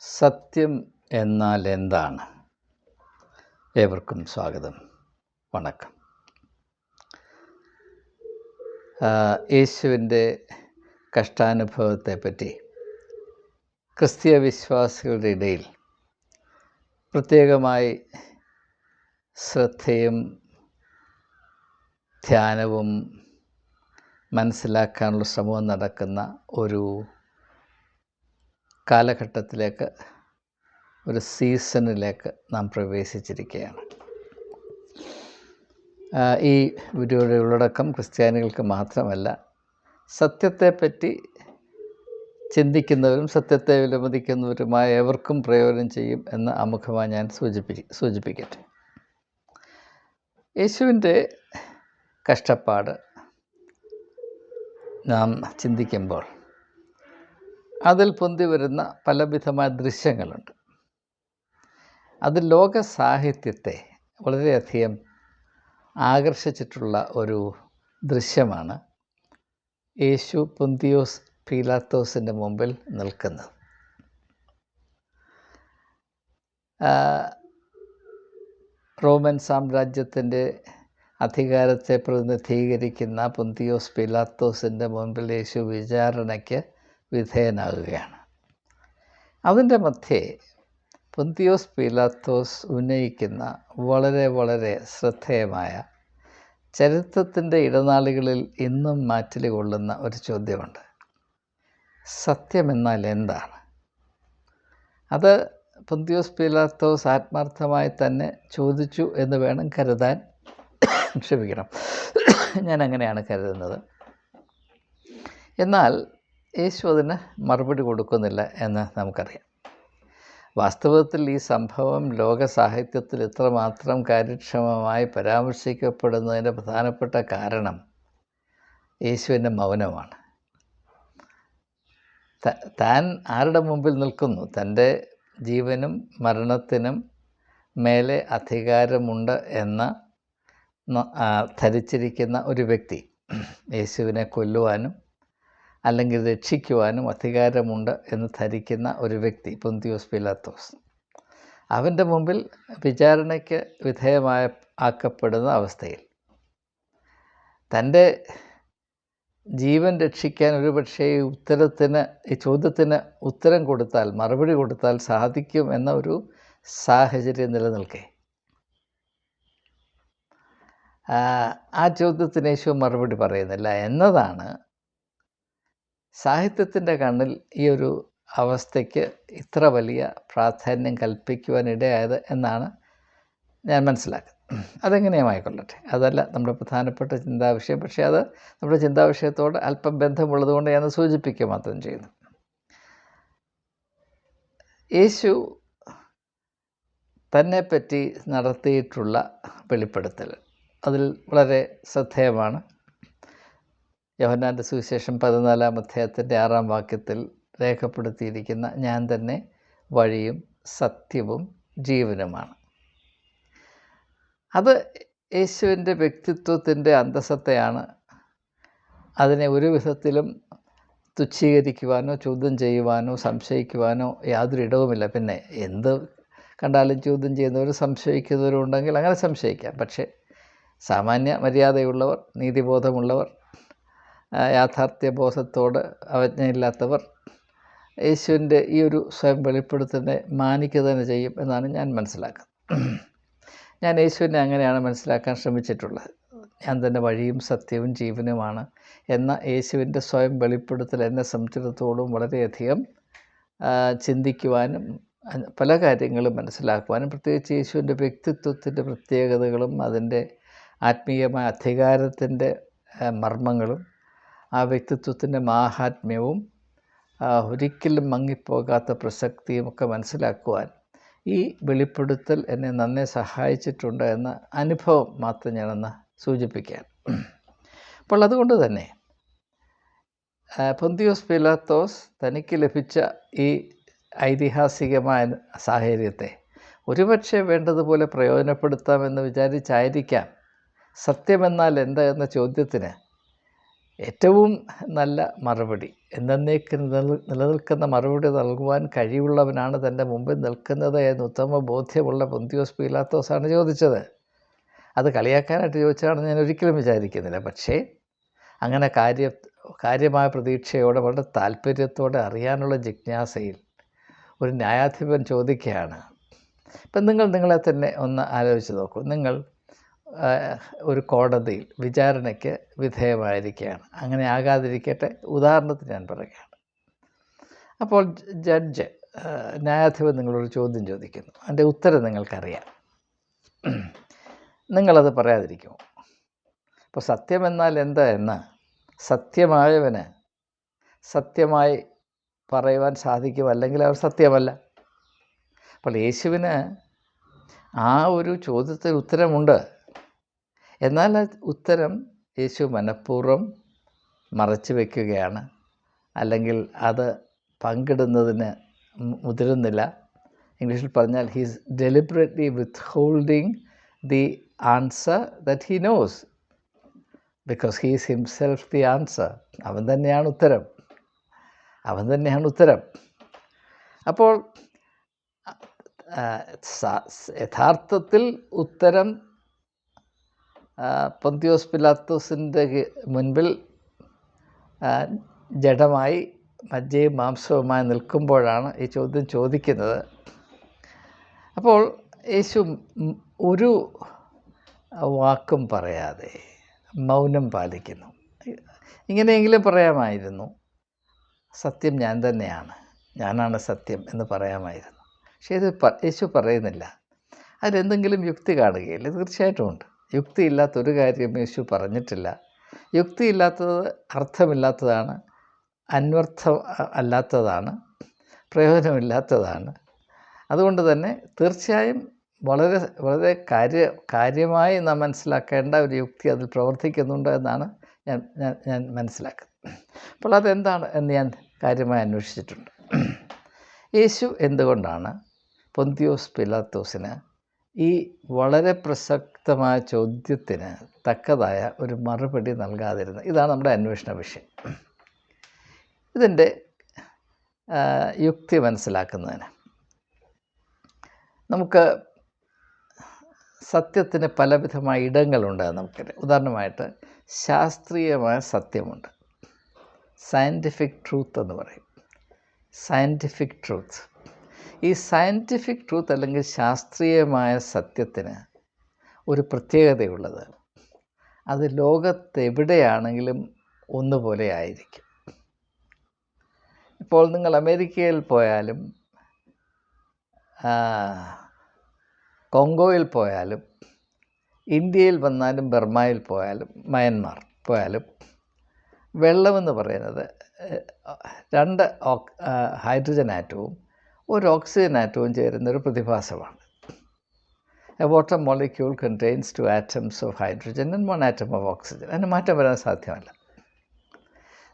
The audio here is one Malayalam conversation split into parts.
സത്യം എന്നാൽ എന്താണ്? ഏവർക്കും സ്വാഗതം. വണക്കം. യേശുവിന്റെ കഷ്ടാനുഭവത്തെപ്പറ്റി ക്രിസ്തീയ വിശ്വാസികളുടെ ഇടയിൽ പ്രത്യേകമായി ശ്രദ്ധയും ധ്യാനവും മനസ്സിലാക്കാനുള്ള ശ്രമവും നടക്കുന്ന ഒരു കാലഘട്ടത്തിലേക്ക് ഒരു സീസണിലേക്ക് നാം പ്രവേശിച്ചിരിക്കുകയാണ്. ഈ വീഡിയോയുടെ ഉള്ളടക്കം ക്രിസ്ത്യാനികൾക്ക് മാത്രമല്ല സത്യത്തെപ്പറ്റി ചിന്തിക്കുന്നവരും സത്യത്തെ വിലമതിക്കുന്നവരുമായ എവർക്കും പ്രയോജനം ചെയ്യും എന്ന് അമുഖമായി ഞാൻ സൂചിപ്പി സൂചിപ്പിക്കട്ടെ. യേശുവിന്റെ കഷ്ടപ്പാട് നാം ചിന്തിക്കുമ്പോൾ അതിൽ പൊന്തി വരുന്ന പലവിധമായ ദൃശ്യങ്ങളുണ്ട്. അത് ലോക സാഹിത്യത്തെ വളരെയധികം ആകർഷിച്ചിട്ടുള്ള ഒരു ദൃശ്യമാണ്. യേശു പൊന്തിയോസ് പീലാത്തോസിന്റെ മുമ്പിൽ നിൽക്കുന്നത്. റോമൻ സാമ്രാജ്യത്തിന്റെ അധികാരത്തെ പ്രതിനിധീകരിക്കുന്ന പൊന്തിയോസ് പീലാത്തോസിന്റെ മുമ്പിൽ യേശു വിചാരണയ്ക്ക് വിധേയനാകുകയാണ്. അതിന്റെ മധ്യേ പൊന്തിയോസ് പീലാത്തോസ് ഉന്നയിക്കുന്ന വളരെ വളരെ ശ്രദ്ധേയമായ ചരിത്രത്തിന്റെ ഇടനാളികളിൽ ഇന്നും മാറ്റിൽ കൊള്ളുന്ന ഒരു ചോദ്യമുണ്ട്. സത്യമെന്നാൽ എന്താണ്? അത് പൊന്തിയോസ് പീലാത്തോസ് ആത്മാർത്ഥമായി തന്നെ ചോദിച്ചു എന്ന് വേണം കരുതാൻ. ക്ഷമിക്കണം. ഞാൻ അങ്ങനെയാണ് കരുതുന്നത്. എന്നാൽ യേശു അതിന് മറുപടി കൊടുക്കുന്നില്ല എന്ന് നമുക്കറിയാം. വാസ്തവത്തിൽ ഈ സംഭവം ലോക സാഹിത്യത്തിൽ ഇത്രമാത്രം കാര്യക്ഷമമായി പരാമർശിക്കപ്പെടുന്നതിന്റെ പ്രധാനപ്പെട്ട കാരണം യേശുവിന്റെ മൗനമാണ്. താൻ ആരുടെ മുമ്പിൽ നിൽക്കുന്നു? തന്റെ ജീവനും മരണത്തിനും മേലെ അധികാരമുണ്ട് എന്ന് ധരിച്ചിരിക്കുന്ന ഒരു വ്യക്തി യേശുവിനെ കൊല്ലുവാനും അല്ലെങ്കിൽ രക്ഷിക്കുവാനും അധികാരമുണ്ട് എന്ന് ധരിക്കുന്ന ഒരു വ്യക്തി പൊന്തിയോസ് പിലാത്തോസ്. അവന്റെ മുമ്പിൽ വിചാരണയ്ക്ക് വിധേയമായ ആക്കപ്പെടുന്ന അവസ്ഥയിൽ. തന്റെ ജീവൻ രക്ഷിക്കാൻ ഒരുപക്ഷെ ഈ ഉത്തരത്തിന് ഈ ചോദ്യത്തിന് ഉത്തരം കൊടുത്താൽ മറുപടി കൊടുത്താൽ സാധിക്കും എന്ന ഒരു സാഹചര്യം നിലനിൽക്കേ. ആ, ചോദ്യത്തിന് യേശു മറുപടി പറയുന്നില്ല. എന്നതാണ് സാഹിത്യത്തിന്റെ കണ്ണിൽ ഈ ഒരു അവസ്ഥയ്ക്ക് ഇത്ര വലിയ പ്രാധാന്യം കൽപ്പിക്കുവാനിടയായത് എന്നാണ് ഞാൻ മനസ്സിലാക്കുന്നത്. അതെങ്ങനെയുമായിക്കൊള്ളട്ടെ അതല്ല നമ്മുടെ പ്രധാനപ്പെട്ട ചിന്താവിഷയം. പക്ഷേ അത് നമ്മുടെ ചിന്താവിഷയത്തോട് അല്പം ബന്ധമുള്ളതുകൊണ്ട് ഞാൻ സൂചിപ്പിക്കുക മാത്രം ചെയ്യുന്നു. യേശു തന്നെപ്പറ്റി നടത്തിയിട്ടുള്ള വെളിപ്പെടുത്തൽ. അതിൽ വളരെ ശ്രദ്ധേയമാണ്. യോഹന്നാന്റെ സുവിശേഷം പതിനാലാം അധ്യായത്തിന്റെ ആറാം വാക്യത്തിൽ രേഖപ്പെടുത്തിയിരിക്കുന്ന ഞാൻ തന്നെ വഴിയും സത്യവും ജീവനുമാണ്. അത് യേശുവിന്റെ വ്യക്തിത്വത്തിന്റെ അന്തസ്സത്തെയാണ് അതിനെ ഒരു വിധത്തിലും തുച്ഛീകരിക്കുവാനോ ചോദ്യം ചെയ്യുവാനോ സംശയിക്കുവാനോ യാതൊരു ഇടവുമില്ല. പിന്നെ എന്ത് കണ്ടാലും ചോദ്യം ചെയ്യുന്നവരും സംശയിക്കുന്നവരും ഉണ്ടെങ്കിൽ അങ്ങനെ സംശയിക്കാം. പക്ഷേ സാമാന്യ മര്യാദയുള്ളവർ നീതിബോധമുള്ളവർ യാഥാർത്ഥ്യബോധത്തോട് അവജ്ഞയില്ലാത്തവർ യേശുവിന്റെ ഈ ഒരു സ്വയം വെളിപ്പെടുത്തലിനെ മാനിക്കുക തന്നെ ചെയ്യും എന്നാണ് ഞാൻ മനസ്സിലാക്കുന്നത്. ഞാൻ യേശുവിനെ അങ്ങനെയാണ് മനസ്സിലാക്കാൻ ശ്രമിച്ചിട്ടുള്ളത്. ഞാൻ തന്നെ വഴിയും സത്യവും ജീവനുമാണ് എന്ന യേശുവിന്റെ സ്വയം വെളിപ്പെടുത്തൽ എന്നെ സംബന്ധിച്ചിടത്തോളം വളരെയധികം ചിന്തിക്കുവാനും പല കാര്യങ്ങളും മനസ്സിലാക്കുവാനും പ്രത്യേകിച്ച് യേശുവിന്റെ വ്യക്തിത്വത്തിന്റെ പ്രത്യേകതകളും അതിന്റെ ആത്മീയമായ അധികാരത്തിന്റെ മർമ്മങ്ങളും ആ വ്യക്തിത്വത്തിന്റെ മാഹാത്മ്യവും ഒരിക്കലും മങ്ങിപ്പോകാത്ത പ്രസക്തിയും ഒക്കെ മനസ്സിലാക്കുവാൻ ഈ വെളിപ്പെടുത്തൽ എന്നെ നന്നെ സഹായിച്ചിട്ടുണ്ട് എന്ന അനുഭവം മാത്രം ഞാനൊന്ന് സൂചിപ്പിക്കാൻ അപ്പോൾ അതുകൊണ്ട് തന്നെ പൊന്തിയോസ് പിലാത്തോസ് തനിക്ക് ലഭിച്ച ഈ ഐതിഹാസികമായ സാഹചര്യത്തെ ഒരുപക്ഷെ വേണ്ടതുപോലെ പ്രയോജനപ്പെടുത്താമെന്ന് വിചാരിച്ചായിരിക്കാം സത്യമെന്നാൽ എന്താ എന്ന ചോദ്യത്തിന് ഏറ്റവും നല്ല മറുപടി. എന്നേക്ക് നിലനിൽ- നിലനിൽക്കുന്ന മറുപടി നൽകുവാൻ കഴിവുള്ളവനാണ് തന്റെ മുമ്പിൽ നിൽക്കുന്നത് എന്ന് ഉത്തമ ബോധ്യമുള്ള പൊന്തിയോസ് പീലാത്തോസാണ് ചോദിച്ചത്. അത് കളിയാക്കാനായിട്ട് ചോദിച്ചതാണ് ഞാൻ ഒരിക്കലും വിചാരിക്കുന്നില്ല. പക്ഷേ അങ്ങനെ കാര്യ കാര്യമായ പ്രതീക്ഷയോടെ വളരെ താല്പര്യത്തോടെ അറിയാനുള്ള ജിജ്ഞാസയിൽ ഒരു ന്യായാധിപൻ ചോദിക്കുകയാണ്. ഇപ്പം നിങ്ങൾ നിങ്ങളെ തന്നെ ഒന്ന് ആലോചിച്ച് നോക്കൂ. നിങ്ങൾ ഒരു കോടതിയിൽ വിചാരണയ്ക്ക് വിധേയമായിരിക്കുകയാണ്. അങ്ങനെ ആകാതിരിക്കട്ടെ. ഉദാഹരണത്തിന് ഞാൻ പറയുകയാണ്. അപ്പോൾ ജഡ്ജ് ന്യായാധിപൻ നിങ്ങളൊരു ചോദ്യം ചോദിക്കുന്നു. അതിന്റെ ഉത്തരം നിങ്ങൾക്കറിയാം. നിങ്ങളത് പറയാതിരിക്കുമോ? അപ്പോൾ സത്യമെന്നാൽ എന്താ എന്ന് സത്യമായവന് സത്യമായി പറയുവാൻ സാധിക്കും. അല്ലെങ്കിൽ അവർ സത്യമല്ല. അപ്പോൾ യേശുവിന് ആ ഒരു ചോദ്യത്തിന് ഉത്തരമുണ്ട്. എന്നാൽ ഉത്തരം യേശു മനഃപൂർവം മറച്ചു വയ്ക്കുകയാണ് അല്ലെങ്കിൽ അത് പങ്കിടുന്നതിന് മുതിരുന്നില്ല. ഇംഗ്ലീഷിൽ പറഞ്ഞാൽ he's deliberately withholding the answer that he knows because he's himself the answer അവൻ തന്നെയാണ് ഉത്തരം. അവൻ തന്നെയാണ് ഉത്തരം. അപ്പോൾ യഥാർത്ഥത്തിൽ ഉത്തരം പൊന്തിയോസ് പിലാത്തോസിന്റെ മുൻപിൽ ജഡമായി മജ്ജയും മാംസവുമായി നിൽക്കുമ്പോഴാണ് ഈ ചോദ്യം ചോദിക്കുന്നത്. അപ്പോൾ യേശു ഒരു വാക്കും പറയാതെ മൗനം പാലിക്കുന്നു. ഇങ്ങനെയെങ്കിലും പറയാമായിരുന്നു. സത്യം ഞാൻ തന്നെയാണ്. ഞാനാണ് സത്യം എന്ന് പറയാമായിരുന്നു. പക്ഷേ ഇത് യേശു പറയുന്നില്ല. അതിലെന്തെങ്കിലും യുക്തി കാണുകയില്ല. തീർച്ചയായിട്ടും ഉണ്ട്. യുക്തിയില്ലാത്തൊരു കാര്യം യേശു പറഞ്ഞിട്ടില്ല. യുക്തിയില്ലാത്തത് അർത്ഥമില്ലാത്തതാണ്. അന്വർത്ഥം അല്ലാത്തതാണ്. പ്രയോജനമില്ലാത്തതാണ്. അതുകൊണ്ട് തന്നെ തീർച്ചയായും വളരെ വളരെ കാര്യ കാര്യമായി നാം മനസ്സിലാക്കേണ്ട ഒരു യുക്തി അതിൽ പ്രവർത്തിക്കുന്നുണ്ട് എന്നാണ് ഞാൻ ഞാൻ ഞാൻ മനസ്സിലാക്കുന്നത്. അപ്പോൾ അതെന്താണ് എന്ന് ഞാൻ കാര്യമായി അന്വേഷിച്ചിട്ടുണ്ട്. യേശു എന്തുകൊണ്ടാണ് പൊന്തിയോസ് പിലാത്തോസിന് ഈ വളരെ പ്രസക്തമായ ചോദ്യത്തിന് തക്കതായ ഒരു മറുപടി നൽകാതിരുന്നത് ഇതാണ് നമ്മുടെ അന്വേഷണ വിഷയം. ഇതിന്റെ യുക്തി മനസ്സിലാക്കുന്നതിന്. നമുക്ക് സത്യത്തിന് പലവിധമായ ഇടങ്ങളുണ്ട് നമുക്ക് ഉദാഹരണമായിട്ട് ശാസ്ത്രീയമായ സത്യമുണ്ട്. സയന്റിഫിക് ട്രൂത്ത് എന്ന് പറയും. സയന്റിഫിക് ട്രൂത്ത് ഈ സയന്റിഫിക് ട്രൂത്ത് അല്ലെങ്കിൽ ശാസ്ത്രീയമായ സത്യത്തിന് ഒരു പ്രത്യേകതയുള്ളത്. അത് ലോകത്തെവിടെയാണെങ്കിലും ഒന്നുപോലെ ആയിരിക്കും. ഇപ്പോൾ നിങ്ങൾ അമേരിക്കയിൽ പോയാലും കോങ്കോയിൽ പോയാലും ഇന്ത്യയിൽ വന്നാലും ബർമയിൽ പോയാലും മയന്മാർ പോയാലും വെള്ളമെന്ന് പറയുന്നത് രണ്ട് ഹൈഡ്രജൻ ആറ്റവും ഒരു ഓക്സിജൻ ആറ്റവും ചേരുന്നൊരു പ്രതിഭാസമാണ്. A water molecule contains two atoms of hydrogen and one atom of oxygen അതിന് മാറ്റം വരാൻ സാധ്യമല്ല.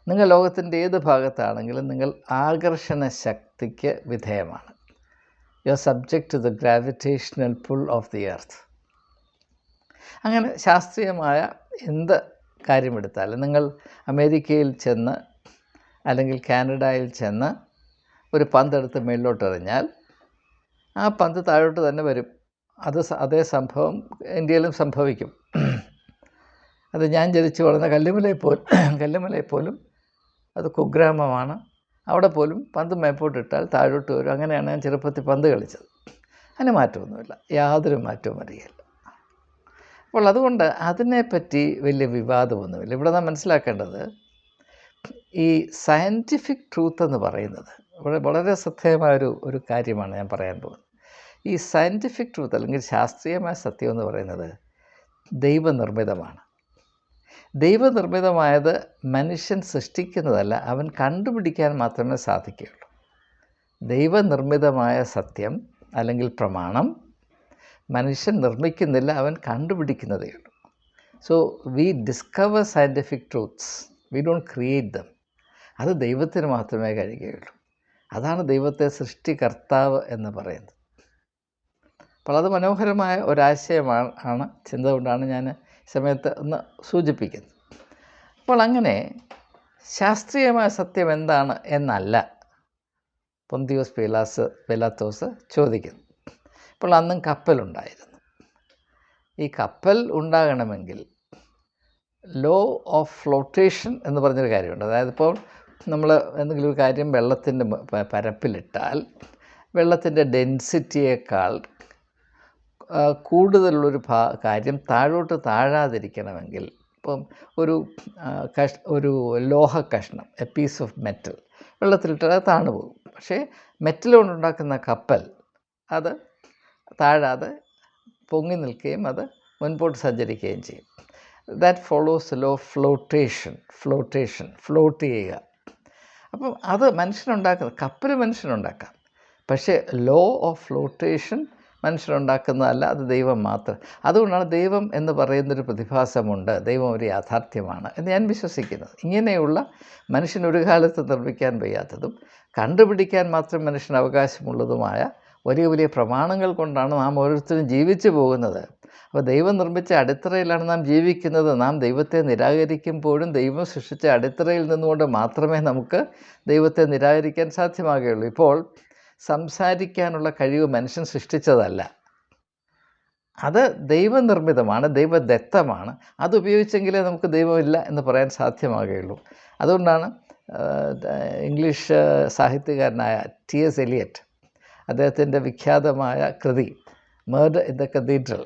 നിങ്ങൾ ലോകത്തിന്റെ ഏത് ഭാഗത്താണെങ്കിലും നിങ്ങൾ ആകർഷണ ശക്തിക്ക് വിധേയമാണ്. You are subject to the gravitational pull of the earth അങ്ങനെ ശാസ്ത്രീയമായ എന്ത് കാര്യമെടുത്താലും നിങ്ങൾ അമേരിക്കയിൽ ചെന്ന് അല്ലെങ്കിൽ കാനഡയിൽ ചെന്ന് ഒരു പന്തെടുത്ത് മേളിലോട്ട് എറിഞ്ഞാൽ ആ പന്ത് താഴോട്ട് തന്നെ വരും. അത് അതേ സംഭവം ഇന്ത്യയിലും സംഭവിക്കും. അത് ഞാൻ ജനിച്ചു വളർന്ന കല്ലുമലയിൽ പോലും കല്ലുമലയിൽ പോലും അത് കുഗ്രാമമാണ്. അവിടെ പോലും പന്ത് മേപ്പോട്ടിട്ടാൽ താഴോട്ട് വരും. അങ്ങനെയാണ് ഞാൻ ചെറുപ്പത്തിൽ പന്ത് കളിച്ചത്. അതിന് മാറ്റമൊന്നുമില്ല. യാതൊരു മാറ്റവും അറിയില്ല. അപ്പോൾ അതുകൊണ്ട് അതിനെപ്പറ്റി വലിയ വിവാദമൊന്നുമില്ല. ഇവിടെ നാം മനസ്സിലാക്കേണ്ടത് ഈ സയന്റിഫിക് ട്രൂത്ത് എന്ന് പറയുന്നത് ഇവിടെ വളരെ ശ്രദ്ധേയമായ ഒരു ഒരു കാര്യമാണ് ഞാൻ പറയാൻ പോകുന്നത്. ഈ സയന്റിഫിക് ട്രൂത്ത് അല്ലെങ്കിൽ ശാസ്ത്രീയമായ സത്യം എന്ന് പറയുന്നത് ദൈവനിർമ്മിതമാണ്. ദൈവനിർമ്മിതമായത് മനുഷ്യൻ സൃഷ്ടിക്കുന്നതല്ല അവൻ കണ്ടുപിടിക്കാൻ മാത്രമേ സാധിക്കുകയുള്ളൂ. ദൈവനിർമ്മിതമായ സത്യം അല്ലെങ്കിൽ പ്രമാണം മനുഷ്യൻ നിർമ്മിക്കുന്നില്ല അവൻ കണ്ടുപിടിക്കുന്നതേ ഉള്ളൂ. So we discover scientific truths we don't create them അത് ദൈവത്തിന് മാത്രമേ കഴിയുകയുള്ളൂ. അതാണ് ദൈവത്തെ സൃഷ്ടികർത്താവ് എന്ന് പറയുന്നത്. അപ്പോൾ അത് മനോഹരമായ ഒരാശയമാണ് ആണ് ചിന്ത കൊണ്ടാണ് ഞാൻ സമയത്ത് ഒന്ന് സൂചിപ്പിക്കുന്നത്. അപ്പോൾ അങ്ങനെ ശാസ്ത്രീയമായ സത്യം എന്താണ് എന്നല്ല പൊന്തിയോസ് പീലാസ് പിലാത്തോസ് ചോദിക്കുന്നു. അപ്പോൾ അന്നും കപ്പലുണ്ടായിരുന്നു ഈ കപ്പൽ ഉണ്ടാകണമെങ്കിൽ ലോ ഓഫ് ഫ്ലോട്ടേഷൻ എന്ന് പറഞ്ഞൊരു കാര്യമുണ്ട്. അതായത് ഇപ്പോൾ നമ്മൾ എന്തെങ്കിലും ഒരു കാര്യം വെള്ളത്തിന്റെ പരപ്പിലിട്ടാൽ വെള്ളത്തിന്റെ ഡെൻസിറ്റിയേക്കാൾ കൂടുതലുള്ളൊരു ഭാ കാര്യം താഴോട്ട് താഴാതിരിക്കണമെങ്കിൽ ഇപ്പം ഒരു കഷ് ഒരു ലോഹ കഷ്ണം എ പീസ് ഓഫ് മെറ്റൽ വെള്ളത്തിലിട്ടാൽ താണു പോകും. പക്ഷേ മെറ്റൽ കൊണ്ടുണ്ടാക്കുന്ന കപ്പൽ അത് താഴാതെ പൊങ്ങി നിൽക്കുകയും അത് മുൻപോട്ട് സഞ്ചരിക്കുകയും ചെയ്യും. That follows law flotation flotation float ചെയ്യുക. അപ്പം അത് മനുഷ്യനുണ്ടാക്കുന്ന കപ്പൽ മനുഷ്യനുണ്ടാക്കാം. പക്ഷേ ലോ ഓഫ് ഫ്ലോട്ടേഷൻ മനുഷ്യനുണ്ടാക്കുന്നതല്ല അത് ദൈവം മാത്രം. അതുകൊണ്ടാണ് ദൈവം എന്ന് പറയുന്നൊരു പ്രതിഭാസമുണ്ട് ദൈവം ഒരു യാഥാർത്ഥ്യമാണ് എന്ന് ഞാൻ വിശ്വസിക്കുന്നത്. ഇങ്ങനെയുള്ള മനുഷ്യൻ ഒരു കാലത്ത് നിർമ്മിക്കാൻ വയ്യാത്തതും കണ്ടുപിടിക്കാൻ മാത്രം മനുഷ്യന് അവകാശമുള്ളതുമായ വലിയ വലിയ പ്രമാണങ്ങൾ കൊണ്ടാണ് നാം ഓരോരുത്തരും ജീവിച്ചു പോകുന്നത്. അപ്പോൾ ദൈവം നിർമ്മിച്ച അടിത്തറയിലാണ് നാം ജീവിക്കുന്നത്. നാം ദൈവത്തെ നിരാകരിക്കുമ്പോഴും ദൈവം സൃഷ്ടിച്ച അടിത്തറയിൽ നിന്നുകൊണ്ട് മാത്രമേ നമുക്ക് ദൈവത്തെ നിരാകരിക്കാൻ സാധ്യമാകുകയുള്ളൂ. ഇപ്പോൾ സംസാരിക്കാനുള്ള കഴിവ് മനുഷ്യൻ സൃഷ്ടിച്ചതല്ല. അത് ദൈവനിർമ്മിതമാണ് ദൈവദത്തമാണ്. അത് ഉപയോഗിച്ചെങ്കിലേ നമുക്ക് ദൈവമില്ല എന്ന് പറയാൻ സാധ്യമാകുകയുള്ളൂ. അതുകൊണ്ടാണ് ഇംഗ്ലീഷ് സാഹിത്യകാരനായ ടി എസ് എലിയറ്റ് അദ്ദേഹത്തിന്റെ വിഖ്യാതമായ കൃതി മേർഡ് ഇൻ ദ കത്തീഡ്രൽ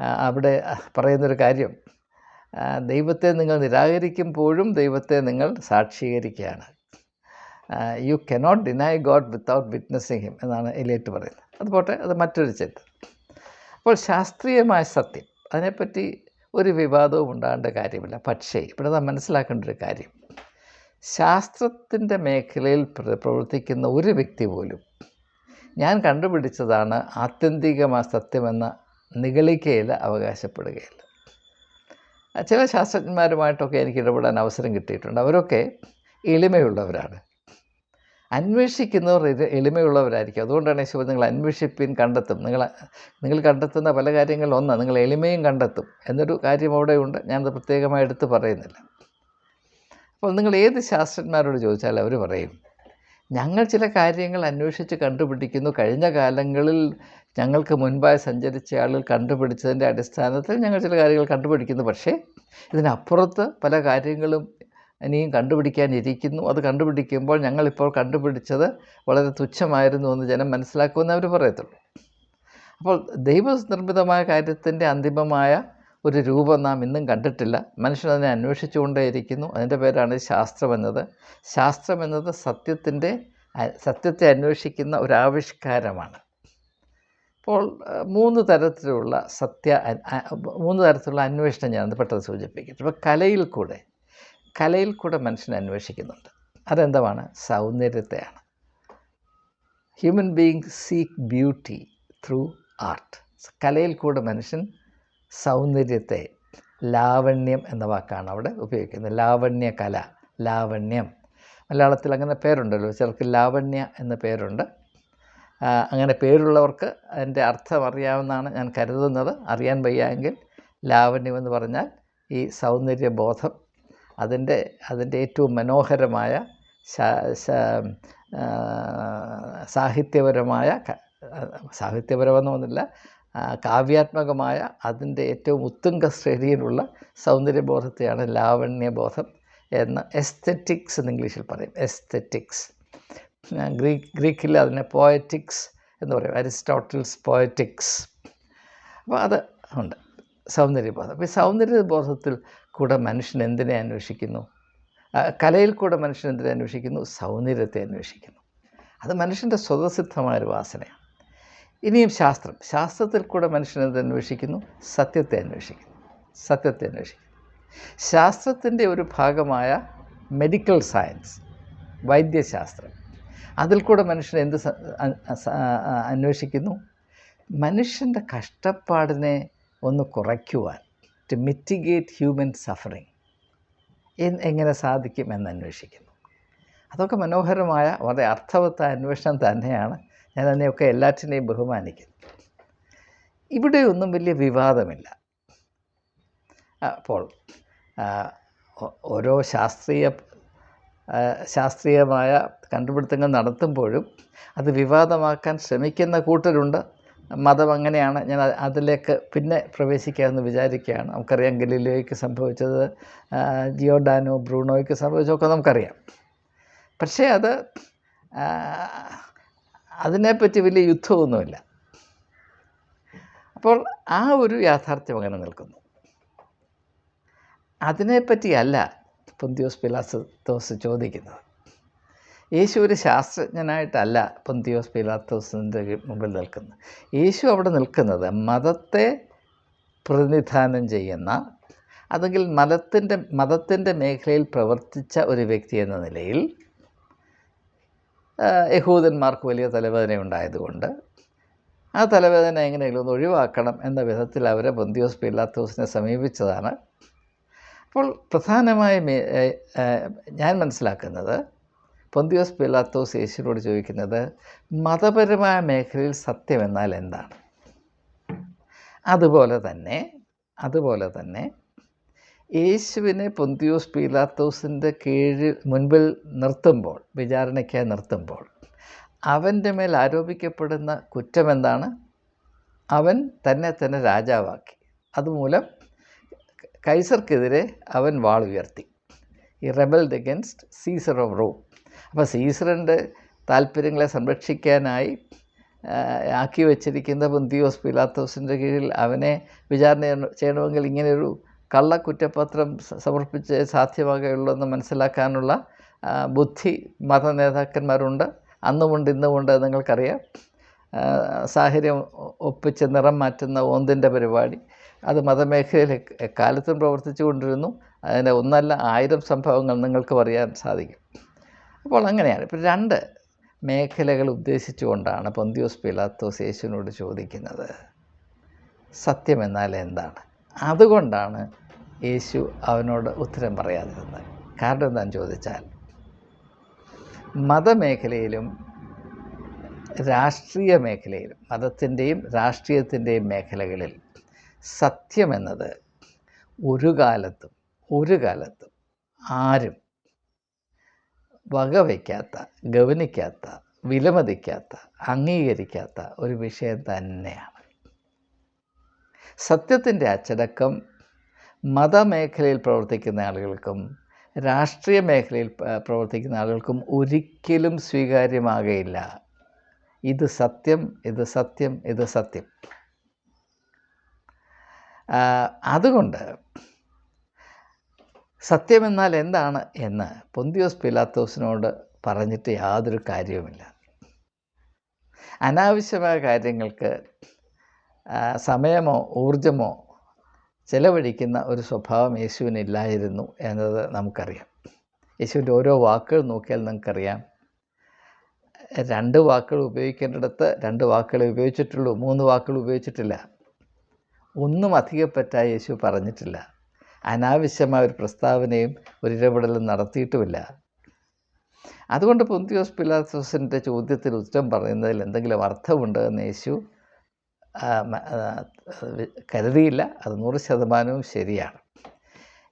അവിടെ പറയുന്നൊരു കാര്യം ദൈവത്തെ നിങ്ങൾ നിരാകരിക്കുമ്പോഴും ദൈവത്തെ നിങ്ങൾ സാക്ഷീകരിക്കുകയാണ്. You cannot deny God without witnessing him എന്നാണ് എലിയറ്റ് പറയുന്നത്. അതുപോട്ടെ അത് മറ്റൊരു ചിന്ത. അപ്പോൾ ശാസ്ത്രീയമായ സത്യം അതിനെപ്പറ്റി ഒരു വിവാദവും ഉണ്ടാകേണ്ട കാര്യമില്ല. പക്ഷേ ഇവിടെ നാം മനസ്സിലാക്കേണ്ട ഒരു കാര്യം ശാസ്ത്രത്തിന്റെ മേഖലയിൽ പ്ര- പ്രവർത്തിക്കുന്ന ഒരു വ്യക്തി പോലും ഞാൻ കണ്ടുപിടിച്ചതാണ് ആത്യന്തികമായ സത്യമെന്ന നിഗളിക്കയില്ല അവകാശപ്പെടുകയില്ല. ചില ശാസ്ത്രജ്ഞന്മാരുമായിട്ടൊക്കെ എനിക്ക് ഇടപെടാൻ അവസരം കിട്ടിയിട്ടുണ്ട്. അവരൊക്കെ എളിമയുള്ളവരാണ്. അന്വേഷിക്കുന്നവർ എളി- എളിമയുള്ളവരായിരിക്കും. അതുകൊണ്ടാണ് യേശു നിങ്ങൾ അന്വേഷിപ്പിൻ കണ്ടെത്തും. നിങ്ങൾ നിങ്ങൾ കണ്ടെത്തുന്ന പല കാര്യങ്ങളിൽ ഒന്ന് നിങ്ങൾ എളിമയും കണ്ടെത്തും എന്നൊരു കാര്യം അവിടെയുണ്ട്. ഞാനത് പ്രത്യേകമായി എടുത്ത് പറയുന്നില്ല. അപ്പോൾ നിങ്ങൾ ഏത് ശാസ്ത്രജ്ഞന്മാരോട് ചോദിച്ചാൽ അവർ പറയും. ഞങ്ങൾ ചില കാര്യങ്ങൾ അന്വേഷിച്ച് കണ്ടുപിടിക്കുന്നു. കഴിഞ്ഞ കാലങ്ങളിൽ ഞങ്ങൾക്ക് മുൻപായി സഞ്ചരിച്ച ആളുകൾ കണ്ടുപിടിച്ചതിന്റെ അടിസ്ഥാനത്തിൽ ഞങ്ങൾ ചില കാര്യങ്ങൾ കണ്ടുപിടിക്കുന്നു. പക്ഷേ ഇതിനപ്പുറത്ത് പല കാര്യങ്ങളും ഇനിയും കണ്ടുപിടിക്കാനിരിക്കുന്നു. അത് കണ്ടുപിടിക്കുമ്പോൾ ഞങ്ങളിപ്പോൾ കണ്ടുപിടിച്ചത് വളരെ തുച്ഛമായിരുന്നു എന്ന് ജനം മനസ്സിലാക്കുമെന്ന് അവർ പറയത്തുള്ളൂ. അപ്പോൾ ദൈവനിർമ്മിതമായ കാര്യത്തിന്റെ അന്തിമമായ ഒരു രൂപം നാം ഇന്നും കണ്ടിട്ടില്ല. മനുഷ്യൻ അതിനെ അന്വേഷിച്ചുകൊണ്ടേയിരിക്കുന്നു. അതിന്റെ പേരാണ് ശാസ്ത്രം എന്നത്. ശാസ്ത്രം എന്നത് സത്യത്തിന്റെ സത്യത്തെ അന്വേഷിക്കുന്ന ഒരു ആവിഷ്കാരമാണ് അപ്പോൾ മൂന്ന് തരത്തിലുള്ള സത്യ മൂന്ന് തരത്തിലുള്ള അന്വേഷണം ഞാൻ പെട്ടെന്ന് സൂചിപ്പിക്കുന്നു ഇപ്പോൾ കലയിൽ കൂടെ കലയിൽ കൂടെ മനുഷ്യനെ അന്വേഷിക്കുന്നുണ്ട്. അതെന്താണ് സൗന്ദര്യത്തെയാണ്. Human being seek beauty through art കലയിൽ കൂടെ മനുഷ്യൻ സൗന്ദര്യത്തെ ലാവണ്യം എന്ന വാക്കാണ് അവിടെ ഉപയോഗിക്കുന്നത്. ലാവണ്യ കല ലാവണ്യം. മലയാളത്തിൽ അങ്ങനെ പേരുണ്ടല്ലോ. ചിലർക്ക് ലാവണ്യ എന്ന പേരുണ്ട്. അങ്ങനെ പേരുള്ളവർക്ക് അതിന്റെ അർത്ഥം അറിയാമെന്നാണ് ഞാൻ കരുതുന്നത്. അറിയാൻ വയ്യായെങ്കിൽ ലാവണ്യം എന്ന് പറഞ്ഞാൽ ഈ സൗന്ദര്യബോധം അതിന്റെ അതിന്റെ ഏറ്റവും മനോഹരമായ സാഹിത്യപരമായ സാഹിത്യപരമെന്നൊന്നുമില്ല കാവ്യാത്മകമായ അതിന്റെ ഏറ്റവും ഉത്തുംഗ ശ്രേണിയിലുള്ള സൗന്ദര്യബോധത്തെയാണ് ലാവണ്യബോധം എന്ന് എസ്തെറ്റിക്സ് എന്ന് ഇംഗ്ലീഷിൽ പറയും. എസ്തെറ്റിക്സ് ഗ്രീക്ക് ഗ്രീക്കിൽ അതിനെ പോയറ്റിക്സ് എന്ന് പറയും. അരിസ്റ്റോട്ടിൽസ് പോയറ്റിക്സ് അപ്പോൾ അത് ഉണ്ട്. സൗന്ദര്യബോധം. അപ്പോൾ ഈ സൗന്ദര്യബോധത്തിൽ കൂടെ മനുഷ്യൻ എന്തിനെ അന്വേഷിക്കുന്നു? കലയിൽ കൂടെ മനുഷ്യൻ എന്തിനെ അന്വേഷിക്കുന്നു? സൗന്ദര്യത്തെ അന്വേഷിക്കുന്നു. അത് മനുഷ്യന്റെ സ്വതസിദ്ധമായൊരു വാസനയാണ്. ഇനിയും ശാസ്ത്രം. ശാസ്ത്രത്തിൽ കൂടെ മനുഷ്യൻ എന്ത് അന്വേഷിക്കുന്നു? സത്യത്തെ അന്വേഷിക്കുന്നു. സത്യത്തെ അന്വേഷിക്കുന്നു. ശാസ്ത്രത്തിന്റെ ഒരു ഭാഗമായ മെഡിക്കൽ സയൻസ് വൈദ്യശാസ്ത്രം അതിൽ കൂടെ മനുഷ്യൻ എന്ത് അന്വേഷിക്കുന്നു? മനുഷ്യന്റെ കഷ്ടപ്പാടിനെ ഒന്ന് കുറയ്ക്കുവാൻ ടു മിറ്റിഗേറ്റ് ഹ്യൂമൻ സഫറിങ് എങ്ങനെ സാധിക്കും എന്ന് അന്വേഷിക്കുന്നു. അതൊക്കെ മനോഹരമായ വളരെ അർത്ഥവത്തായ അന്വേഷണം തന്നെയാണ് ഞാൻ അതിനെയൊക്കെ എല്ലാറ്റിനെയും ബഹുമാനിക്കുന്നു. ഇവിടെ ഒന്നും വലിയ വിവാദമില്ല. അപ്പോൾ ഓരോ ശാസ്ത്രീയ ശാസ്ത്രീയമായ കണ്ടുപിടുത്തങ്ങൾ നടത്തുമ്പോഴും അത് വിവാദമാക്കാൻ ശ്രമിക്കുന്ന കൂട്ടരുണ്ട്. മതം അങ്ങനെയാണ്. ഞാൻ അതിലേക്ക് പിന്നെ പ്രവേശിക്കാമെന്ന് വിചാരിക്കുകയാണ്. നമുക്കറിയാം ഗലീലിയോയ്ക്ക് സംഭവിച്ചത് ജിയോഡാനോ ബ്രൂണോയ്ക്ക് സംഭവിച്ചതൊക്കെ നമുക്കറിയാം. പക്ഷേ അത് അതിനെപ്പറ്റി വലിയ യുദ്ധമൊന്നുമില്ല. അപ്പോൾ ആ ഒരു യാഥാർത്ഥ്യം അങ്ങനെ നിൽക്കുന്നു. അതിനെപ്പറ്റിയല്ല പൊന്തിയോസ് പിലാത്തോസ് ചോദിക്കുന്നത്. യേശു ഒരു ശാസ്ത്രജ്ഞനായിട്ടല്ല പൊന്തിയോസ് പിലാത്തോസിന്റെ മുമ്പിൽ നിൽക്കുന്നത്. യേശു അവിടെ നിൽക്കുന്നത് മതത്തെ പ്രതിനിധാനം ചെയ്യുന്ന അല്ലെങ്കിൽ മതത്തിന്റെ മതത്തിന്റെ മേഖലയിൽ പ്രവർത്തിച്ച ഒരു വ്യക്തി എന്ന നിലയിൽ യഹൂദന്മാർക്ക് വലിയ തലവേദന ഉണ്ടായതുകൊണ്ട് ആ തലവേദന എങ്ങനെയെങ്കിലും ഒന്ന് ഒഴിവാക്കണം എന്ന വിധത്തിൽ അവരെ പൊന്തിയോസ് പില്ലാത്തോസിനെ സമീപിച്ചതാണ്. അപ്പോൾ പ്രധാനമായും ഞാൻ മനസ്സിലാക്കുന്നത് പൊന്തിയോസ് പിലാത്തോസ് യേശുവിനോട് ചോദിക്കുന്നത് മതപരമായ മേഖലയിൽ സത്യം എന്നാൽ എന്താണ്? അതുപോലെ തന്നെ അതുപോലെ തന്നെ യേശുവിനെ പൊന്തിയോസ് പീലാത്തോസിന്റെ കീഴിൽ മുൻപിൽ നിർത്തുമ്പോൾ വിചാരണയ്ക്കായി നിർത്തുമ്പോൾ അവന്റെ മേൽ ആരോപിക്കപ്പെടുന്ന കുറ്റമെന്താണ്? അവൻ തന്നെ തന്നെ രാജാവാക്കി. അതുമൂലം കൈസർക്കെതിരെ അവൻ വാൾ ഉയർത്തി. ഈ rebelled against Caesar of Rome അപ്പോൾ സീസറിന്റെ താല്പര്യങ്ങളെ സംരക്ഷിക്കാനായി ആക്കി വച്ചിരിക്കുന്ന പൊന്തിയോസ് പിലാത്തോസിന്റെ കീഴിൽ അവനെ വിചാരണ ചെയ്യണ- ചെയ്യണമെങ്കിൽ ഇങ്ങനെയൊരു കള്ള കുറ്റപത്രം സമർപ്പിച്ച് സാധ്യമാകുകയുള്ളൂ എന്ന് മനസ്സിലാക്കാനുള്ള ബുദ്ധി മത നേതാക്കന്മാരുണ്ട് അന്നുമുണ്ട് ഇന്നുമുണ്ട് നിങ്ങൾക്കറിയാം. സാഹചര്യം ഒപ്പിച്ച് നിറം മാറ്റുന്ന ഓന്തിന്റെ പരിപാടി. അത് മതമേഖലയിൽ എക്ക- എക്കാലത്തും പ്രവർത്തിച്ചു കൊണ്ടിരുന്നു. അതിന്റെ ഒന്നല്ല ആയിരം സംഭവങ്ങൾ നിങ്ങൾക്ക് പറയാൻ സാധിക്കും. അപ്പോൾ അങ്ങനെയാണ്. ഇപ്പോൾ രണ്ട് മേഖലകൾ ഉദ്ദേശിച്ചുകൊണ്ടാണ് പൊന്തിയോസ് പിലാത്തോസ് യേശുവിനോട് ചോദിക്കുന്നത്. സത്യം എന്നാൽ എന്താണ്? അതുകൊണ്ടാണ് യേശു അവനോട് ഉത്തരം പറയാതിരുന്നത്. കാരണം എന്താണെന്ന് ചോദിച്ചാൽ മതമേഖലയിലും രാഷ്ട്രീയ മേഖലയിലും മതത്തിന്റെയും രാഷ്ട്രീയത്തിന്റെയും മേഖലകളിൽ സത്യമെന്നത് ഒരു കാലത്തും ഒരു കാലത്തും ആരും വകവയ്ക്കാത്ത ഗവനിക്കാത്ത വിലമതിക്കാത്ത അംഗീകരിക്കാത്ത ഒരു വിഷയം തന്നെയാണ്. സത്യത്തിന്റെ അച്ചടക്കം മതമേഖലയിൽ പ്രവർത്തിക്കുന്ന ആളുകൾക്കും രാഷ്ട്രീയ മേഖലയിൽ പ്രവർത്തിക്കുന്ന ആളുകൾക്കും ഒരിക്കലും സ്വീകാര്യമാകയില്ല. ഇത് സത്യം ഇത് സത്യം ഇത് സത്യം. അതുകൊണ്ട് അതുകൊണ്ട് സത്യമെന്നാൽ എന്താണ് എന്ന് പൊന്തിയോസ് പിലാത്തോസിനോട് പറഞ്ഞിട്ട് യാതൊരു കാര്യവുമില്ല. അനാവശ്യമായ കാര്യങ്ങൾക്ക് സമയമോ ഊർജമോ ചെലവഴിക്കുന്ന ഒരു സ്വഭാവം യേശുവിനില്ലായിരുന്നു എന്നത് നമുക്കറിയാം. യേശുവിന്റെ ഓരോ വാക്കുകൾ നോക്കിയാൽ നമുക്കറിയാം. രണ്ട് വാക്കുകൾ ഉപയോഗിക്കേണ്ടിടത്ത് രണ്ട് വാക്കുകൾ ഉപയോഗിച്ചിട്ടുള്ളൂ മൂന്ന് വാക്കുകൾ ഉപയോഗിച്ചിട്ടില്ല. ഒന്നും അധികപ്പറ്റായി യേശു പറഞ്ഞിട്ടില്ല. അനാവശ്യമായ ഒരു പ്രസ്താവനയും ഒരു ഇടപെടലും നടത്തിയിട്ടുമില്ല. അതുകൊണ്ട് പൊന്തിയോസ് പിലാത്തോസിന്റെ ചോദ്യത്തിന് ഉത്തരം പറയുന്നതിൽ എന്തെങ്കിലും അർത്ഥമുണ്ട് എന്ന് യേശു കരുതിയില്ല. അത് നൂറ് ശതമാനവും ശരിയാണ്.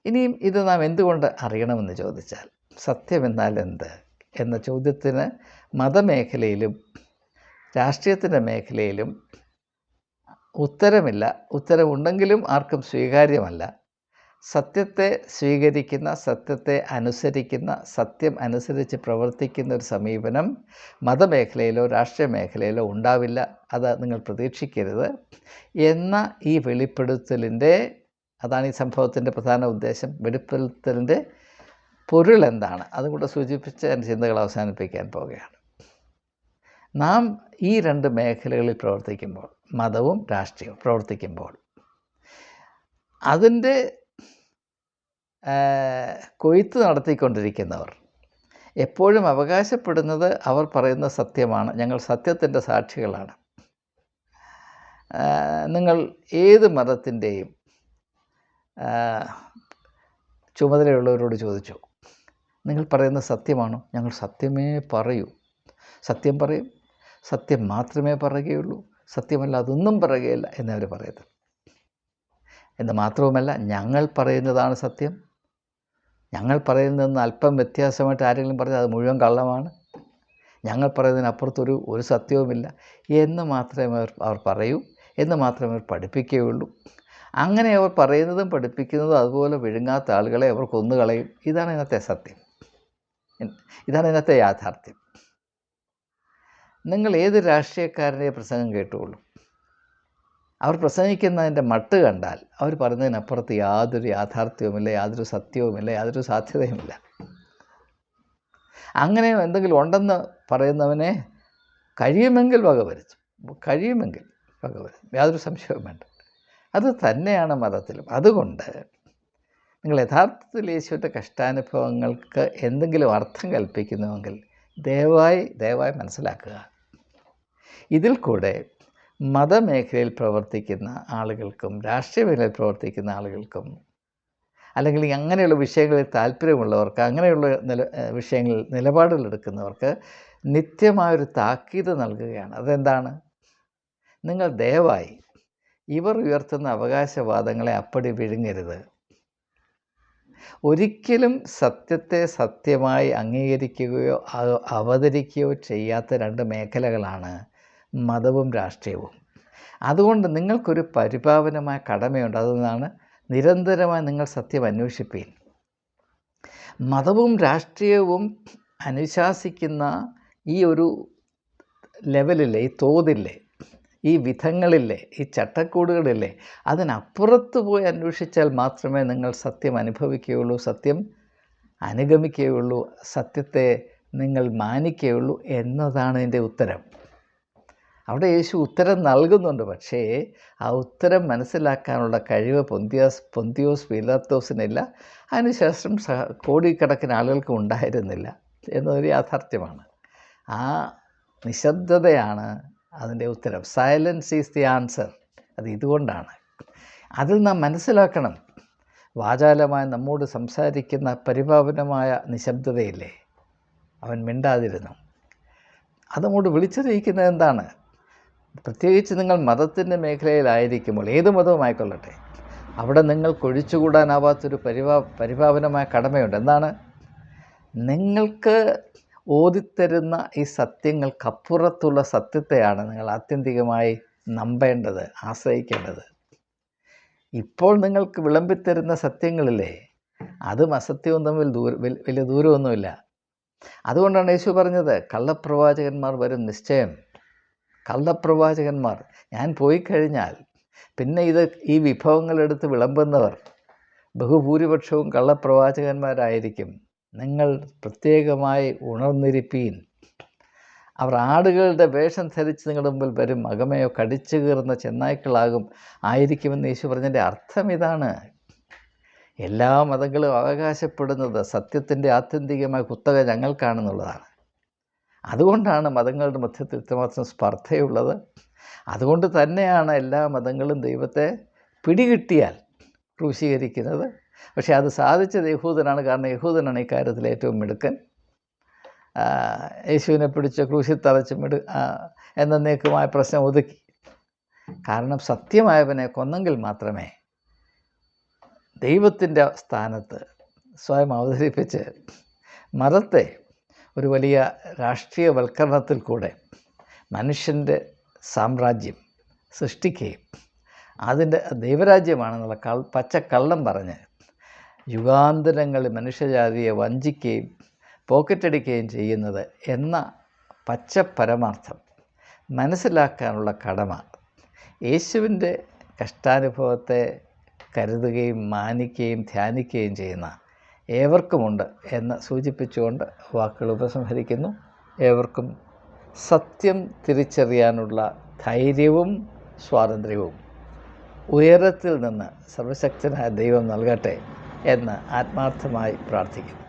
ഇനിയും ഇത് നാം എന്തുകൊണ്ട് അറിയണമെന്ന് ചോദിച്ചാൽ സത്യം എന്നാൽ എന്ത്? എന്ന ചോദ്യത്തിന് മതമേഖലയിലും രാഷ്ട്രീയത്തിന്റെ മേഖലയിലും ഉത്തരമില്ല. ഉത്തരമുണ്ടെങ്കിലും ആർക്കും സ്വീകാര്യമല്ല. സത്യത്തെ സ്വീകരിക്കുന്ന സത്യത്തെ അനുസരിക്കുന്ന സത്യം അനുസരിച്ച് പ്രവർത്തിക്കുന്ന ഒരു സമീപനം മതമേഖലയിലോ രാഷ്ട്രീയ മേഖലയിലോ ഉണ്ടാവില്ല. അത് നിങ്ങൾ പ്രതീക്ഷിക്കരുത്. എന്ന ഈ വെളിപ്പെടുത്തലിന്റെ അതാണ് ഈ സംഭവത്തിന്റെ പ്രധാന ഉദ്ദേശം. വെളിപ്പെടുത്തലിന്റെ പൊരുൾ എന്താണ്? അതും കൂടെ സൂചിപ്പിച്ച് എന്റെ ചിന്തകൾ അവസാനിപ്പിക്കാൻ പോവുകയാണ്. നാം ഈ രണ്ട് മേഖലകളിൽ പ്രവർത്തിക്കുമ്പോൾ മതവും രാഷ്ട്രീയവും പ്രവർത്തിക്കുമ്പോൾ അതിന്റെ കൊയ്ത്ത് നടത്തിക്കൊണ്ടിരിക്കുന്നവർ. എപ്പോഴും അവകാശപ്പെടുന്നത് അവർ പറയുന്ന സത്യമാണ്. ഞങ്ങൾ സത്യത്തിന്റെ സാക്ഷികളാണ്. നിങ്ങൾ ഏത് മതത്തിന്റെയും ചുമതലയുള്ളവരോട് ചോദിച്ചു. നിങ്ങൾ പറയുന്ന സത്യമാണോ? ഞങ്ങൾ സത്യമേ പറയൂ. സത്യം പറയും. സത്യം മാത്രമേ പറയുകയുള്ളൂ. സത്യമല്ല അതൊന്നും പറയുകയില്ല എന്നവർ പറയുന്നത്. എന്ന് മാത്രവുമല്ല ഞങ്ങൾ പറയുന്നതാണ് സത്യം. ഞങ്ങൾ പറയുന്നതിൽ നിന്ന് അല്പം വ്യത്യാസമായിട്ട് ആരെങ്കിലും പറഞ്ഞാൽ അത് മുഴുവൻ കള്ളമാണ്. ഞങ്ങൾ പറയുന്നതിനപ്പുറത്തൊരു ഒരു സത്യവുമില്ല. എന്ന് മാത്രമേ അവർ പറയൂ. എന്ന് മാത്രമേ അവർ പഠിപ്പിക്കുകയുള്ളൂ. അങ്ങനെ അവർ പറയുന്നതും പഠിപ്പിക്കുന്നതും അതുപോലെ വിഴുങ്ങാത്ത ആളുകളെ അവർ കൊന്നുകളയും ഇതാണ് ഇന്നത്തെ സത്യം. ഇതാണ് ഇന്നത്തെ യാഥാർത്ഥ്യം. നിങ്ങൾ ഏത് രാഷ്ട്രീയക്കാരന്റെ പ്രസംഗം കേട്ടുകൊള്ളൂ? അവർ പ്രസംഗിക്കുന്നതിന്റെ മട്ട് കണ്ടാൽ അവർ പറയുന്നതിനപ്പുറത്ത് യാതൊരു യാഥാർത്ഥ്യവുമില്ല യാതൊരു സത്യവുമില്ല യാതൊരു സാധ്യതയുമില്ല. അങ്ങനെ എന്തെങ്കിലും ഉണ്ടെന്ന് പറയുന്നവനെ കഴിയുമെങ്കിൽ വകവരുത്തും കഴിയുമെങ്കിൽ വകവരുത്തും യാതൊരു സംശയവും വേണ്ട. അത് തന്നെയാണ് മതത്തിലും. അതുകൊണ്ട് നിങ്ങൾ യഥാർത്ഥത്തിൽ യേശുവിന്റെ കഷ്ടാനുഭവങ്ങൾക്ക് എന്തെങ്കിലും അർത്ഥം കൽപ്പിക്കുന്നുവെങ്കിൽ ദയവായി ദയവായി മനസ്സിലാക്കുക. ഇതിൽ കൂടെ മതമേഖലയിൽ പ്രവർത്തിക്കുന്ന ആളുകൾക്കും രാഷ്ട്രീയ മേഖലയിൽ പ്രവർത്തിക്കുന്ന ആളുകൾക്കും അല്ലെങ്കിൽ അങ്ങനെയുള്ള വിഷയങ്ങളിൽ താല്പര്യമുള്ളവർക്ക് അങ്ങനെയുള്ള നില വിഷയങ്ങളിൽ നിലപാടുകളെടുക്കുന്നവർക്ക് നിത്യമായൊരു താക്കീത് നൽകുകയാണ്. അതെന്താണ്? നിങ്ങൾ ദയവായി ഇവർ ഉയർത്തുന്ന അവകാശവാദങ്ങളെ അപ്പടി വിഴുങ്ങരുത്. ഒരിക്കലും സത്യത്തെ സത്യമായി അംഗീകരിക്കുകയോ അവതരിക്കുകയോ ചെയ്യാത്ത രണ്ട് മേഖലകളാണ് മതവും രാഷ്ട്രീയവും. അതുകൊണ്ട് നിങ്ങൾക്കൊരു പരിപാവനമായ കടമയുണ്ട്. അതെന്നാണ് നിരന്തരമായി നിങ്ങൾ സത്യം അന്വേഷിപ്പീൻ. മതവും രാഷ്ട്രീയവും അനുശാസിക്കുന്ന ഈ ഒരു ലെവലില്ലേ ഈ തോതില്ലേ ഈ വിധങ്ങളില്ലേ ഈ ചട്ടക്കൂടുകളില്ലേ അതിനപ്പുറത്ത് പോയി അന്വേഷിച്ചാൽ മാത്രമേ നിങ്ങൾ സത്യം അനുഭവിക്കുകയുള്ളൂ സത്യം അനുഗമിക്കുകയുള്ളൂ സത്യത്തെ നിങ്ങൾ മാനിക്കുകയുള്ളൂ എന്നതാണ് എന്റെ ഉത്തരം. അവിടെ യേശു ഉത്തരം നൽകുന്നുണ്ട്. പക്ഷേ ആ ഉത്തരം മനസ്സിലാക്കാനുള്ള കഴിവ് പൊന്തിയാസ് പൊന്തിയോസ് പീലാത്തോസിനില്ല. അതിനുശേഷം കോടിക്കണക്കിന് ആളുകൾക്ക് ഉണ്ടായിരുന്നില്ല എന്നൊരു യാഥാർത്ഥ്യമാണ്. ആ നിശബ്ദതയാണ് അതിന്റെ ഉത്തരം. സൈലൻസ് ഈസ് ദി ആൻസർ അത് ഇതുകൊണ്ടാണ്. അതിൽ നാം മനസ്സിലാക്കണം. വാചാലമായി നമ്മോട് സംസാരിക്കുന്ന പരിപാവനമായ നിശബ്ദതയില്ലേ? അവൻ മിണ്ടാതിരുന്നു. അതങ്ങോട്ട് വിളിച്ചറിയിക്കുന്നത് എന്താണ്? പ്രത്യേകിച്ച് നിങ്ങൾ മതത്തിന്റെ മേഖലയിലായിരിക്കുമ്പോൾ ഏത് മതവുമായിക്കൊള്ളട്ടെ അവിടെ നിങ്ങൾക്ക് ഒഴിച്ചുകൂടാനാവാത്തൊരു പരിപാ പരിപാവനമായ കടമയുണ്ട്. എന്താണ്? നിങ്ങൾക്ക് ഓതിത്തരുന്ന ഈ സത്യങ്ങൾക്കപ്പുറത്തുള്ള സത്യത്തെയാണ് നിങ്ങൾ ആത്യന്തികമായി നമ്പേണ്ടത് ആശ്രയിക്കേണ്ടത്. ഇപ്പോൾ നിങ്ങൾക്ക് വിളമ്പിത്തരുന്ന സത്യങ്ങളില്ലേ അതും അസത്യവും തമ്മിൽ ദൂര വലിയ ദൂരമൊന്നുമില്ല. അതുകൊണ്ടാണ് യേശു പറഞ്ഞത് കള്ളപ്രവാചകന്മാർ വരും നിശ്ചയം. കള്ളപ്രവാചകന്മാർ. ഞാൻ പോയി കഴിഞ്ഞാൽ പിന്നെ ഇത് ഈ വിഭവങ്ങളെടുത്ത് വിളമ്പുന്നവർ ബഹുഭൂരിപക്ഷവും കള്ളപ്രവാചകന്മാരായിരിക്കും. നിങ്ങൾ പ്രത്യേകമായി ഉണർന്നിരിപ്പീൻ. അവർ ആടുകളുടെ വേഷം ധരിച്ച് നിങ്ങളുടെ മുമ്പിൽ വരും. അകമയോ കടിച്ചു കീറുന്ന ചെന്നായ്ക്കളാകും ആയിരിക്കുമെന്ന് യേശു പറഞ്ഞതിന്റെ അർത്ഥം ഇതാണ്. എല്ലാ മതങ്ങളും അവകാശപ്പെടുന്നത് സത്യത്തിന്റെ ആത്യന്തികമായ കുത്തക ഞങ്ങൾക്കാണെന്നുള്ളതാണ്. അതുകൊണ്ടാണ് മതങ്ങളുടെ മധ്യത്തിൽ ഇത്രമാത്രം സ്പർദ്ധയുള്ളത്. അതുകൊണ്ട് തന്നെയാണ് എല്ലാ മതങ്ങളും ദൈവത്തെ പിടികിട്ടിയാൽ ക്രൂശീകരിക്കുന്നത്. പക്ഷേ അത് സാധിച്ചത് യഹൂദനാണ്. കാരണം യഹൂദനാണ് ഇക്കാര്യത്തിൽ ഏറ്റവും മിടുക്കൻ. യേശുവിനെ പിടിച്ച് ക്രൂശിൽ തറച്ച് മിടു എന്നേക്കുമായ പ്രശ്നം ഒതുക്കി. കാരണം സത്യമായവനെ കൊന്നെങ്കിൽ മാത്രമേ ദൈവത്തിന്റെ സ്ഥാനത്ത് സ്വയം അവതരിപ്പിച്ച് മതത്തെ ഒരു വലിയ രാഷ്ട്രീയവൽക്കരണത്തിൽ കൂടെ മനുഷ്യന്റെ സാമ്രാജ്യം സൃഷ്ടിക്കുകയും അതിന്റെ ദൈവരാജ്യമാണെന്നുള്ള പച്ച കള്ളം പറഞ്ഞ് യുഗാന്തരങ്ങളിൽ മനുഷ്യജാതിയെ വഞ്ചിക്കുകയും പോക്കറ്റടിക്കുകയും ചെയ്യുന്നത് എന്ന പച്ച പരമാർത്ഥം മനസ്സിലാക്കാനുള്ള കടമ യേശുവിന്റെ കഷ്ടാനുഭവത്തെ കരുതുകയും മാനിക്കുകയും ധ്യാനിക്കുകയും ചെയ്യുന്ന ഏവർക്കുമുണ്ട് എന്ന് സൂചിപ്പിച്ചുകൊണ്ട് വാക്കുകൾ ഉപസംഹരിക്കുന്നു. ഏവർക്കും സത്യം തിരിച്ചറിയാനുള്ള ധൈര്യവും സ്വാതന്ത്ര്യവും ഉയരത്തിൽ നിന്ന് സർവശക്തനായ ദൈവം നൽകട്ടെ എന്ന് ആത്മാർത്ഥമായി പ്രാർത്ഥിക്കുന്നു.